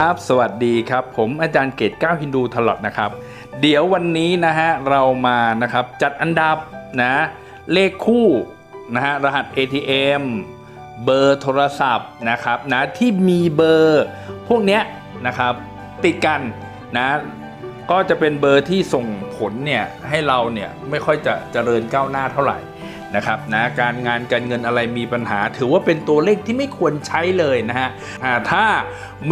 ครับสวัสดีครับ ผมอาจารย์เกตก้าวฮินดูทลอดนะครับ เดี๋ยววันนี้นะฮะเรามานะครับจัดอันดับนะเลขคู่นะฮะรหัส ATM เบอร์โทรศัพท์นะครับนะที่มีเบอร์พวกเนี้ยนะครับติดกันนะก็จะเป็นเบอร์ที่ส่งผลเนี่ยให้เราเนี่ยไม่ค่อยจะเจริญก้าวหน้าเท่าไหร่ นะครับนะการงานการเงินอะไรมีปัญหา ถือว่าเป็นตัวเลขที่ไม่ควรใช้เลยนะฮะถ้า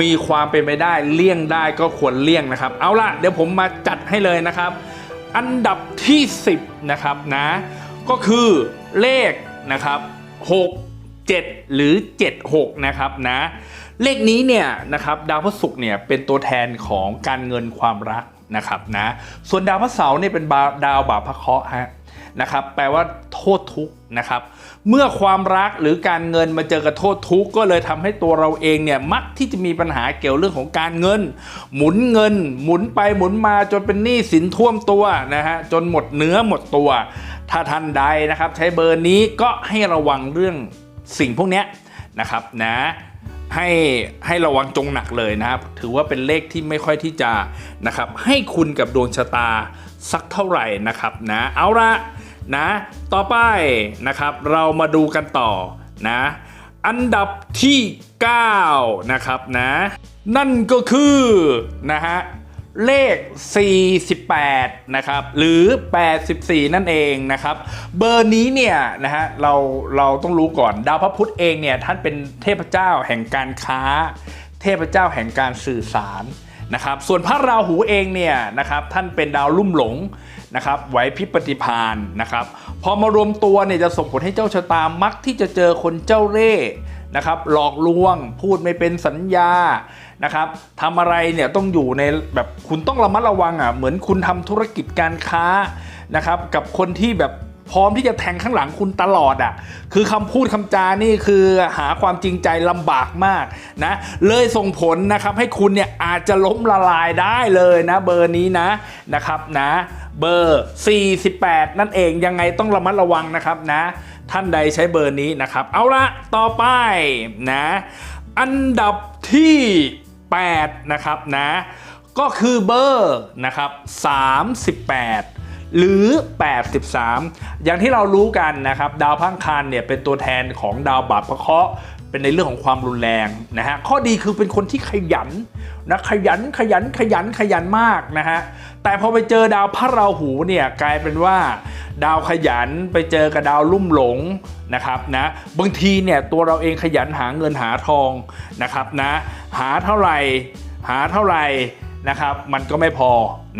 มีความเป็นไปได้เลี่ยงได้ก็ควรเลี่ยงนะครับ เอาล่ะเดี๋ยวผมมาจัดให้เลยนะครับ อันดับที่ 10นะครับนะก็คือเลขนะครับ 6 7 หรือ 76 นะครับนะเลขนี้เนี่ยนะครับดาวพฤหัสเนี่ยเป็นตัวแทนของการเงินความรักนะครับนะส่วนดาวพฤหัสเนี่ยเป็นดาวบาปพระเคราะห์ฮะ นะครับแปลว่าโทษทุกข์นะครับ เมื่อความรักหรือการเงินมาเจอกับโทษทุกข์ก็เลยทำให้ตัวเราเองเนี่ยมักที่จะมีปัญหาเกี่ยวเรื่องของการเงิน หมุนเงิน หมุนไปหมุนมาจนเป็นหนี้สินท่วมตัวนะฮะจนหมดเนื้อหมดตัว ถ้าท่านใดนะครับ ใช้เบอร์นี้ก็ให้ระวังเรื่องสิ่งพวกนี้นะครับนะให้ให้ระวังจงหนักเลยนะครับ ถือว่าเป็นเลขที่ไม่ค่อยที่จะนะครับให้คุณกับดวงชะตา สักเท่าไหร่นะครับนะเอาละนะต่อไปนะครับเรามาดูกันต่อนะอันดับที่ 9 นะครับนะนั่นก็คือนะฮะเลข 48 นะครับ หรือ 84 นั่นเองนะครับ เบอร์นี้เนี่ยนะฮะ เรา เราต้องรู้ก่อน ดาวพระพุธเองเนี่ย ท่านเป็นเทพเจ้าแห่งการค้า เทพเจ้าแห่งการสื่อสาร นะครับส่วนพระราหูเองเนี่ยนะครับท่านเป็นดาวลุ่มหลงนะครับไหวพิปฏิพานนะครับพอมารวมตัวเนี่ยจะส่งผลให้เจ้าชะตามักที่จะเจอคนเจ้าเร่ห์นะครับหลอกลวงพูดไม่เป็นสัญญานะครับทำอะไรเนี่ยต้องอยู่ในแบบคุณต้องระมัดระวังอะเหมือนคุณทำธุรกิจการค้านะครับกับคนที่แบบ พร้อมที่จะแทงข้างหลังคุณตลอดอะ คือคำพูดคำจานี่คือหาความจริงใจลำบากมากนะ เลยส่งผลนะครับให้คุณเนี่ยอาจจะล้มละลายได้เลยนะ เบอร์นี้นะนะครับนะเบอร์ 48 นั่นเองยังไงต้องระมัดระวังนะครับนะ ท่านใดใช้เบอร์นี้นะครับ เอาละต่อไปนะ อันดับที่ 8 นะครับนะ ก็คือเบอร์นะครับ 38 หรือ 83 อย่างที่เรารู้กันนะครับ ดาวพังคารเนี่ยเป็นตัวแทนของดาวบาปพระเคราะห์เป็นในเรื่องของความรุนแรงนะฮะข้อดีคือเป็นคนที่ขยันนะขยันขยันขยันขยันมากนะฮะแต่พอไปเจอดาวพระราหูเนี่ยกลายเป็นว่า ดาวขยันไปเจอกับดาวลุ่มหลงนะครับนะบางทีเนี่ยตัวเราเองขยันหาเงินหาทองนะครับนะหาเท่าไหร่หาเท่าไหร่ นะครับมันก็ไม่พอ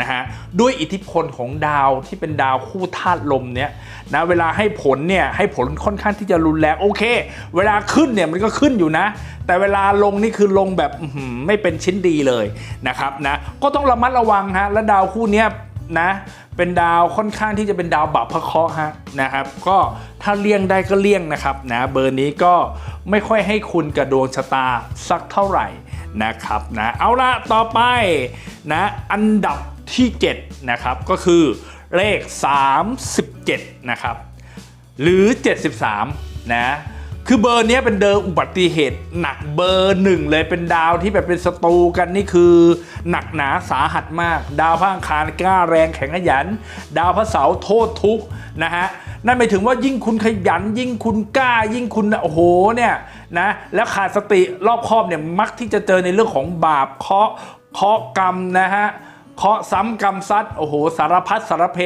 นะฮะด้วยอิทธิพลของดาวที่เป็นดาวคู่ธาตุลมเนี่ยนะเวลาให้ผลเนี่ยให้ผลค่อนข้างที่จะรุนแรงโอเค เวลาขึ้นเนี่ยมันก็ขึ้นอยู่นะ แต่เวลาลงนี่คือลงแบบไม่เป็นชิ้นดีเลยนะครับนะก็ต้องระมัดระวังฮะและดาวคู่เนี้ยนะเป็นดาวค่อนข้างที่จะเป็นดาวบาปพระเคราะห์ฮะนะครับ ก็ถ้าเลี่ยงได้ก็เลี่ยงนะครับนะเบอร์นี้ก็ไม่ค่อยให้คุณกับดวงชะตาสักเท่าไหร่ นะครับนะเอาละต่อไปนะอันดับที่ 7 นะครับ ก็คือเลข 37 นะครับ หรือ 73 นะคือเบอร์นี้เป็นเดิมอุบัติเหตุหนักเบอร์หนึ่งเลยเป็นดาวที่แบบเป็นศัตรูกันนี่คือหนักหนาสาหัสมาก ดาวพระอังคารกล้าแรงแข็งขยัน ดาวพระเสาร์โทษทุกนะฮะนั่นหมายถึงว่ายิ่งคุณขยันยิ่งคุณกล้ายิ่งคุณโอ้โหเนี่ย นะแล้วขาดสติรอบคอบเนี่ยมักที่จะเจอในเรื่องของบาปเคาะเคาะกรรมนะฮะเคาะซ้ำกรรมซัดโอ้โหสารพัดสารเพ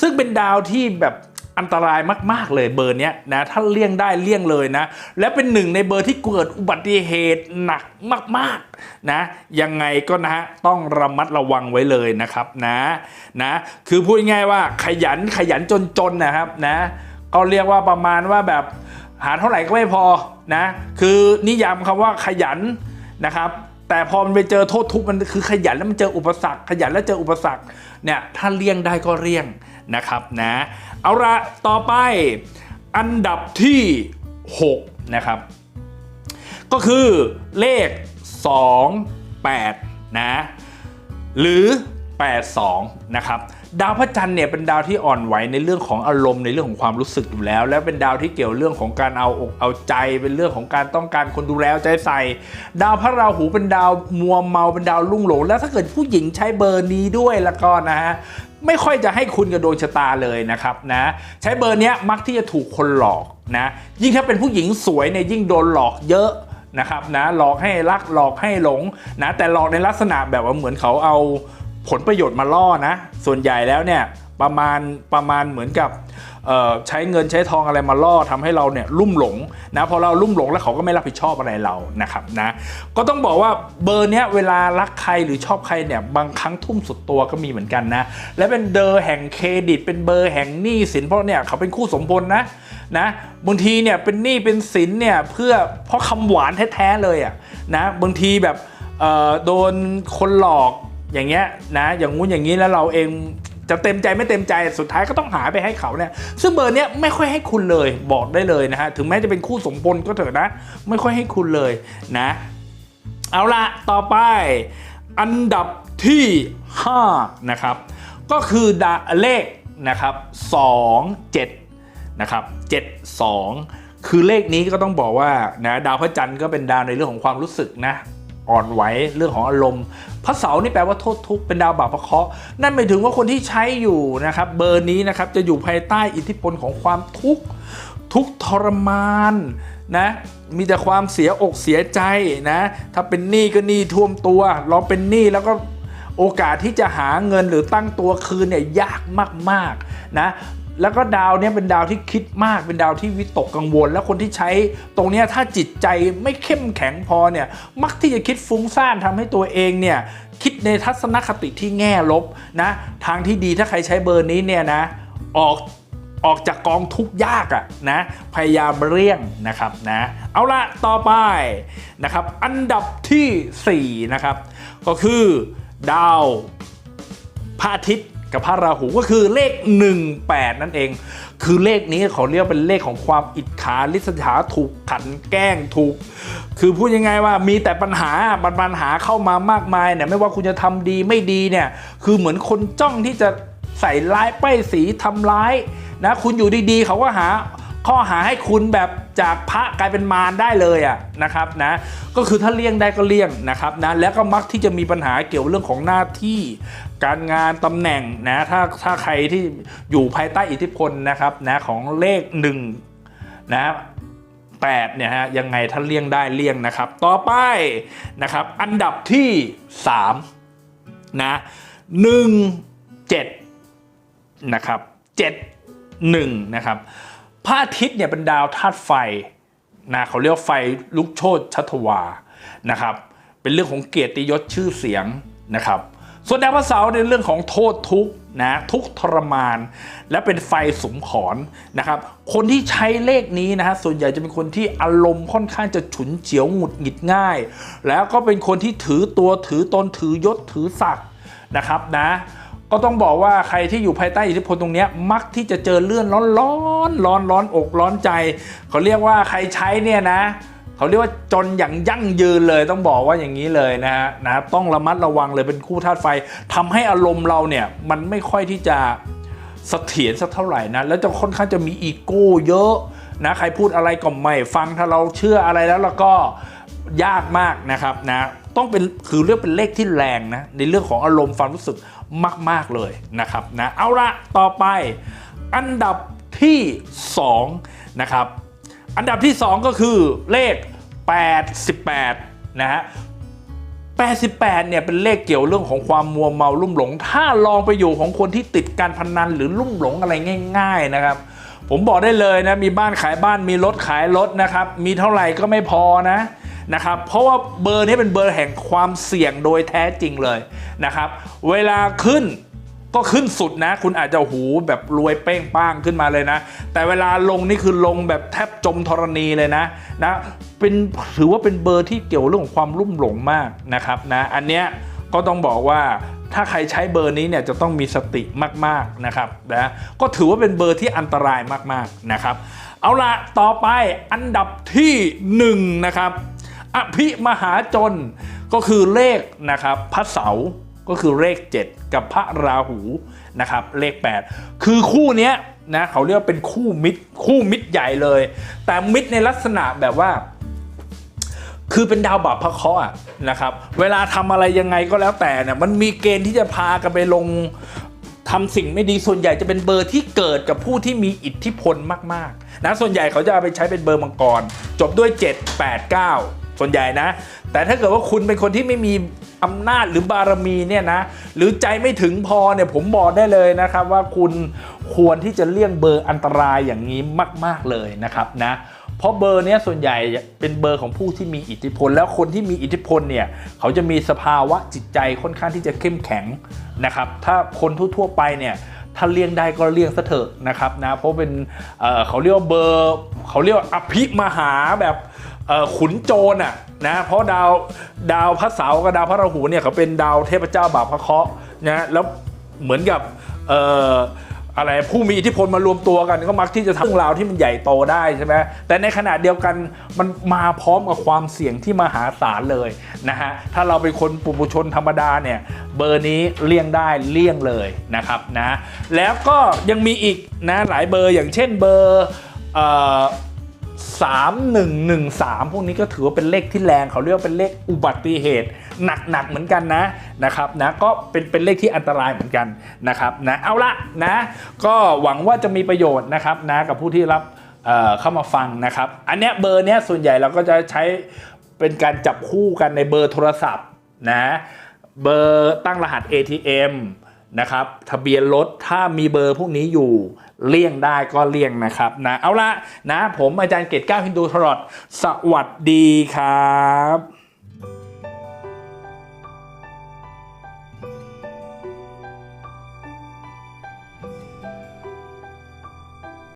ซึ่งเป็นดาวที่แบบอันตรายมาก ๆ เลยเบอร์เนี้ยนะถ้าเลี่ยงได้เลี่ยงเลยนะ และเป็นหนึ่งในเบอร์ที่เกิดอุบัติเหตุหนักมาก ๆ นะ ยังไงก็นะฮะต้องระมัดระวังไว้เลยนะครับนะนะ คือพูดง่ายว่าขยันขยันจน ๆ นะครับนะก็เรียกว่าประมาณว่าแบบ หาเท่าไหร่ก็ไม่พอนะ คือนิยามคำว่าขยันนะครับ แต่พอมันไปเจอโทษทุกข์มันคือขยันแล้วมันเจออุปสรรค ขยันแล้วเจออุปสรรคเนี่ยถ้าเลี่ยงได้ก็เลี่ยงนะครับนะเอาละต่อไปอันดับที่ 6 นะครับ ก็คือเลข 2 8 นะ หรือ 82 นะครับ ดาวพระจันทร์เนี่ยเป็นดาวที่อ่อนไหวในเรื่องของอารมณ์ในเรื่องของความรู้สึกอยู่แล้ว แล้วเป็นดาวที่เกี่ยวเรื่องของการเอาอกเอาใจเป็นเรื่องของการต้องการคนดูแลเอาใจใส่ ดาวพระราหูเป็นดาวมัวเมาเป็นดาวลุ่งหลง แล้วถ้าเกิดผู้หญิงใช้เบอร์นี้ด้วยแล้วก็นะฮะไม่ค่อยจะให้คุณกับดวงชะตาเลยนะครับนะใช้เบอร์นี้มักที่จะถูกคนหลอกนะยิ่งถ้าเป็นผู้หญิงสวยเนี่ยยิ่งโดนหลอกเยอะนะครับนะหลอกให้รักหลอกให้หลงนะแต่หลอกในลักษณะแบบว่าเหมือนเขาเอา ผลประโยชน์มาล่อนะ ส่วนใหญ่แล้วเนี่ยประมาณประมาณเหมือนกับใช้เงินใช้ทองอะไรมาล่อทำให้เราเนี่ยลุ่มหลงนะพอเราลุ่มหลงแล้วเขาก็ไม่รับผิดชอบอะไรเรานะครับนะก็ต้องบอกว่าเบอร์เนี้ยเวลารักใครหรือชอบใครเนี่ยบางครั้งทุ่มสุดตัวก็มีเหมือนกันนะและเป็นเบอร์แห่งเครดิต เป็นเบอร์แห่งหนี้สินเพราะเนี่ยเขาเป็นคู่สมพลนะนะบางทีเนี่ยเป็นหนี้เป็นสินเนี่ยเพื่อเพราะคำหวานแท้ๆเลยอะนะบางทีแบบโดนคนหลอก อย่างเงี้ยนะอย่างงู้นอย่างนี้แล้วเราเองจะเต็มใจไม่เต็มใจสุดท้ายก็ต้องหาไปให้เขาเนี่ยซึ่งเบอร์เนี้ยไม่ค่อยให้คุณเลยบอกได้เลยนะฮะถึงแม้จะเป็นคู่สมพลก็เถอะนะ ไม่ค่อยให้คุณเลยนะ เอาละต่อไป อันดับที่ 5 นะครับ ก็คือดาเลขนะครับ2 7นะครับ72 คือเลขนี้ก็ต้องบอกว่านะดาวพระจันทร์ก็เป็นดาวในเรื่องของความรู้สึกนะ อ่อนไหวเรื่องของอารมณ์พระเสาร์นี่แปลว่าโทษทุกข์เป็นดาวบาปพระเคราะห์นั่นหมายถึงว่าคนที่ใช้อยู่นะครับเบอร์นี้นะครับจะอยู่ภายใต้อิทธิพลของความทุกข์ทุกทรมานนะมีแต่ความเสียอกเสียใจนะถ้าเป็นหนี้ก็หนี้ท่วมตัวลองเป็นหนี้แล้วก็โอกาสที่จะหาเงินหรือตั้งตัวคืนเนี่ยยากมากๆนะ แล้วก็ดาวเนี่ยเป็นดาวที่คิดมากเป็นดาวที่วิตกกังวล แล้วคนที่ใช้ตรงเนี้ยถ้าจิตใจไม่เข้มแข็งพอเนี่ยมักที่จะคิดฟุ้งซ่านทำให้ตัวเองเนี่ยคิดในทัศนคติที่แง่ลบนะทางที่ดีถ้าใครใช้เบอร์นี้เนี่ยนะออกออกจากกองทุกยากอะนะพยายามเลี่ยงนะครับนะเอาละต่อไปนะครับอันดับทีสี่4นะครับก็คือดาวพระอาทิตย์ กับพระราหูก็คือเลข 18 นั่นเอง คือเลขนี้เขาเรียกเป็นเลขของความอิจฉาริษยาถูกขันแกล้งถูก คือพูดยังไงว่ามีแต่ปัญหาปัญหาเข้ามามากมายเนี่ยไม่ว่าคุณจะทำดีไม่ดีเนี่ยคือเหมือนคนจ้องที่จะใส่ร้ายป้ายสีทำร้ายนะคุณอยู่ดีๆ เขาก็หา ข้อหาให้คุณแบบจากพระกลายเป็นมารได้เลยอะนะครับนะก็คือถ้าเลี่ยงได้ก็เลี่ยงนะครับนะแล้วก็มักที่จะมีปัญหาเกี่ยวเรื่องของหน้าที่ การงานตำแหน่งนะถ้าถ้าใครที่อยู่ภายใต้อิทธิพลนะครับนะของเลขหนึ่งนะ8เนี่ยฮะยังไงถ้าเลี่ยงได้เลี่ยงนะครับ ต่อไปนะครับอันดับที่3นะ1 7นะครับ7 1นะครับ พระอาทิตย์เนี่ยเป็นดาวธาตุไฟนะเขาเรียกไฟลุกโชนชัตวานะครับ เป็นเรื่องของเกียรติยศชื่อเสียงนะครับ ส่วนดาวพระเสาร์ในเรื่องของโทษทุกนะทุกทรมาน และเป็นไฟสมขอนนะครับ คนที่ใช้เลขนี้นะฮะส่วนใหญ่จะเป็นคนที่อารมณ์ค่อนข้างจะฉุนเฉียวหงุดหงิดง่าย แล้วก็เป็นคนที่ถือตัวถือตนถือยศถือศักดิ์นะครับนะ ก็ต้องบอกว่าใครที่อยู่ภายใต้อิทธิพลตรงนี้มักที่จะเจอเลื่อนร้อนร้อนร้อนร้อนอกร้อนใจ เขาเรียกว่าใครใช้เนี่ยนะเขาเรียกว่าจนอย่างยั่งยืนเลยต้องบอกว่าอย่างนี้เลยนะฮะนะต้องระมัดระวังเลยเป็นคู่ธาตุไฟทำให้อารมณ์เราเนี่ยมันไม่ค่อยที่จะเสถียรสักเท่าไหร่นะแล้วจะค่อนข้างจะมีอีโก้เยอะนะใครพูดอะไรก็ไม่ฟังถ้าเราเชื่ออะไรแล้วแล้วก็ยากมากนะครับนะต้องเป็นคือเรื่องเป็นเลขที่แรงนะในเรื่องของอารมณ์ความรู้สึก มาก ๆ เลยนะครับนะเอาละต่อไปอันดับที่ 2 นะครับ อันดับที่ 2 ก็คือเลข 88 นะฮะ88เนี่ยเป็นเลขเกี่ยวเรื่องของความมัวเมาลุ่มหลง ถ้าลองไปอยู่ของคนที่ติดการพนันหรือลุ่มหลงอะไรง่าย ๆนะครับ ผมบอกได้เลยนะมีบ้านขายบ้านมีรถขายรถนะครับ มีเท่าไหร่ก็ไม่พอนะ นะครับเพราะว่าเบอร์นี้เป็นเบอร์แห่งความเสี่ยงโดยแท้จริงเลยนะครับ เวลาขึ้นก็ขึ้นสุดนะ คุณอาจจะหูแบบรวยเป้งป้างขึ้นมาเลยนะ แต่เวลาลงนี่คือลงแบบแทบจมธรณีเลยนะนะเป็นถือว่าเป็นเบอร์ที่เกี่ยวเรื่องของความรุ่มหลงมากนะครับนะอันเนี้ยก็ต้องบอกว่าถ้าใครใช้เบอร์นี้เนี่ยจะต้องมีสติมากๆนะครับนะก็ถือว่าเป็นเบอร์ที่อันตรายมากๆนะครับ เอาละต่อไปอันดับที่หนึ่งนะครับ อภิมหาจนก็คือเลขนะครับพระเสาร์ก็คือเลข 7 กับพระราหูนะครับเลข 8 คือคู่เนี้ยนะเขาเรียกว่าเป็นคู่มิตรคู่มิตรใหญ่เลย แต่มิตรในลักษณะแบบว่า คือเป็นดาวบาปพระเคราะห์นะครับ เวลาทำอะไรยังไงก็แล้วแต่เนี่ยมันมีเกณฑ์ที่จะพากันไปลงทำสิ่งไม่ดีส่วนใหญ่จะเป็นเบอร์ที่เกิดกับผู้ที่มีอิทธิพลมากๆนะส่วนใหญ่เขาจะเอาไปใช้เป็นเบอร์มังกร จบด้วย 7 8 9 ส่วนใหญ่นะ แต่ถ้าเกิดว่าคุณเป็นคนที่ไม่มีอำนาจหรือบารมีเนี่ยนะ หรือใจไม่ถึงพอเนี่ยผมบอกได้เลยนะครับว่าคุณควรที่จะเลี่ยงเบอร์อันตรายอย่างนี้มาก ๆเลยนะครับนะเพราะเบอร์นี้ส่วนใหญ่เป็นเบอร์ของผู้ที่มีอิทธิพล แล้วคนที่มีอิทธิพลเนี่ยเขาจะมีสภาวะจิตใจค่อนข้างที่จะเข้มแข็งนะครับ ถ้าคนทั่วๆไปเนี่ยถ้าเลี่ยงได้ก็เลี่ยงซะเถอะนะครับนะเพราะเป็นเเขาเรียกว่าเบอร์ เขาเรียกว่าอภิมหาแบบ ขุนโจรอะนะเพราะดาวดาวพระเสาร์กับดาวพระราหูเนี่ยเขาเป็นดาวเทพเจ้าบาปพระเคราะห์นะแล้วเหมือนกับเอ่ออะไรผู้มีอิทธิพลมารวมตัวกันก็มักที่จะทำเรื่องราวที่มันใหญ่โตได้ใช่ไหมแต่ในขณะเดียวกันมันมาพร้อมกับความเสี่ยงที่มหาศาลเลยนะฮะถ้าเราเป็นคนปุถุชนธรรมดาเนี่ยเบอร์นี้เลี่ยงได้เลี่ยงเลยนะครับนะแล้วก็ยังมีอีกนะหลายเบอร์อย่างเช่นเบอร์เอ่อ 3113 พวกนี้ก็ถือว่าเป็นเลขที่แรงเขาเรียกว่าเป็นเลขอุบัติเหตุ หนักๆเหมือนกันนะนะครับนะก็เป็นเป็นเลขที่อันตรายเหมือนกันนะครับนะเอาละนะก็หวังว่าจะมีประโยชน์นะครับนะกับผู้ที่รับเเข้ามาฟังนะครับ อันเนี้ยเบอร์เนี้ยส่วนใหญ่เราก็จะใช้เป็นการจับคู่กันในเบอร์โทรศัพท์นะเบอร์ตั้งรหัส ATM นะครับทะเบียนรถถ้ามีเบอร์พวกนี้อยู่เลี่ยงได้ก็เลี่ยงนะครับนะเอาละนะผมอาจารย์เกตก้าวฮินดูทรอดสวัสดีครับ